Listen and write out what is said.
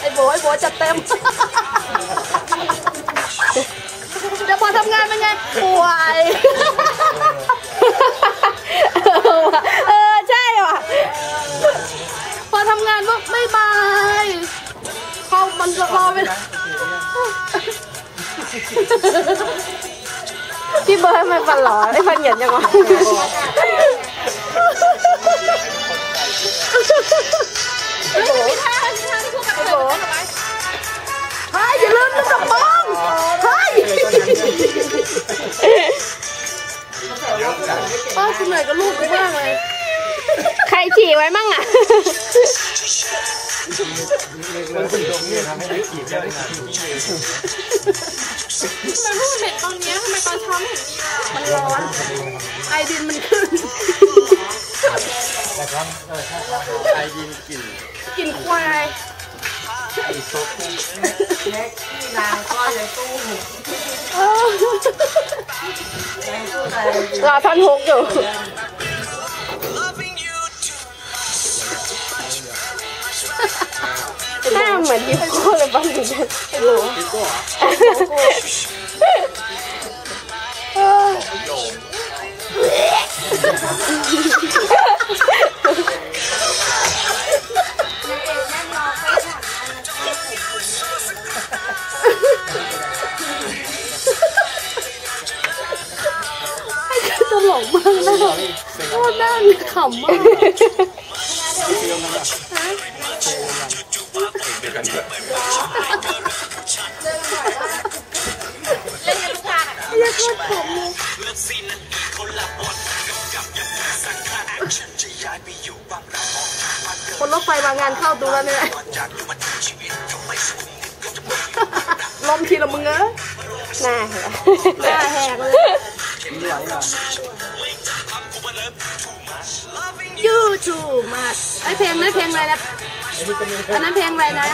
ไอ้โบไอ้โบจัดเต็มเดี๋ยวพอทำงานเป็นไงป่วยเออใช่ว่ะพอทำงานก็ไม่บายเขามันจะรอไปพี่เบิร์ดมันฟันหล่อไอ้ฟันเหยียดยังวะ ไอ้โบเฮ้ยอย่าลืมนะจับมองเฮ้ยป้าคุณเหนื่อยกับลูกกูมากเลย ใครฉี่ไว้มั่งอะ มันเป็นตรงนี้ทำให้ได้ขีดได้นะทำไมเพิ่งเห็นตอนนี้ทำไมตอนเช้าไม่เห็นมีมันร้อน ไอดินมันขึ้น แต่ครับเออถ้าไอยินกลิ่นกลิ่นควาย ไอโซกุ้งเล็กที่นา หมือนดิโก้เลยบ้างดิไม่รู้ดิโก้เหรอเออตลกมากนะโคตรน่าขำมากเดี๋ยวกันเถอะเรียกว่าขำเลยคนรถไฟมางานเข้าตัวแล้วเนี่ยลมทีละมึงเอ้ยหน้าแหกหน้าแหกเลยมีไหวอะ ยูทูมาไอเพลงนั้นเพลงอะไรนะไอ้นี่ก็มีอันนั้นเพลงอะไรนะ